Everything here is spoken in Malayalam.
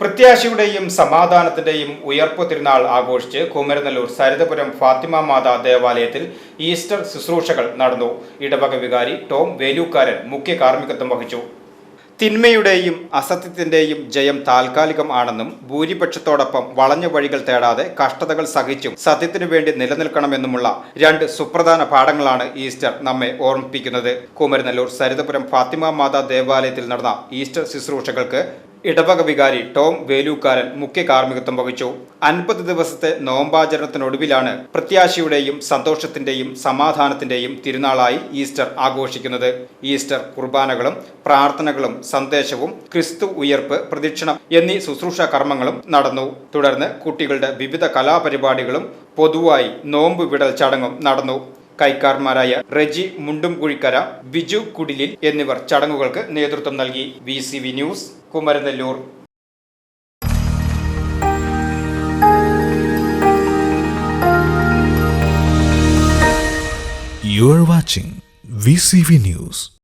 പ്രത്യാശയുടെയും സമാധാനത്തിന്റെയും ഉയർപ്പ് തിരുനാൾ ആഘോഷിച്ച് കുമരനെല്ലൂർ സരിതപുരം ഫാത്തിമ മാതാ ദേവാലയത്തിൽ ഈസ്റ്റർ ശുശ്രൂഷകൾ നടന്നു. ഇടവക വികാരി ടോം വേലൂക്കാരൻ മുഖ്യ കാർമ്മികത്വം വഹിച്ചു. തിന്മയുടെയും അസത്യത്തിന്റെയും ജയം താൽക്കാലികം ആണെന്നും ഭൂരിപക്ഷത്തോടൊപ്പം വളഞ്ഞ വഴികൾ തേടാതെ കഷ്ടതകൾ സഹിച്ചും സത്യത്തിനു വേണ്ടി നിലനിൽക്കണമെന്നുമുള്ള രണ്ട് സുപ്രധാന പാഠങ്ങളാണ് ഈസ്റ്റർ നമ്മെ ഓർമ്മിപ്പിക്കുന്നത്. കുമരനെല്ലൂർ സരിതപുരം ഫാത്തിമ മാതാ ദേവാലയത്തിൽ നടന്ന ഈസ്റ്റർ ശുശ്രൂഷകൾക്ക് ഇടവക വികാരി ടോം വേലൂക്കാരൻ മുഖ്യ കാർമ്മികത്വം വഹിച്ചു. അൻപത് ദിവസത്തെ നോമ്പാചരണത്തിനൊടുവിലാണ് പ്രത്യാശയുടെയും സന്തോഷത്തിന്റെയും സമാധാനത്തിന്റെയും തിരുനാളായി ഈസ്റ്റർ ആഘോഷിക്കുന്നത്. ഈസ്റ്റർ കുർബാനകളും പ്രാർത്ഥനകളും സന്ദേശവും ക്രിസ്തു ഉയർപ്പ് പ്രദക്ഷിണം എന്നീ ശുശ്രൂഷ കർമ്മങ്ങളും നടന്നു. തുടർന്ന് കുട്ടികളുടെ വിവിധ കലാപരിപാടികളും പൊതുവായി നോമ്പ് വിടൽ ചടങ്ങും നടന്നു. കൈക്കാർമാരായ റെജി മുണ്ടുംകുഴിക്കര ബിജു കുടിലിൽ എന്നിവർ ചടങ്ങുകൾക്ക് നേതൃത്വം നൽകി V news Kumaranellur You are watching VCV News.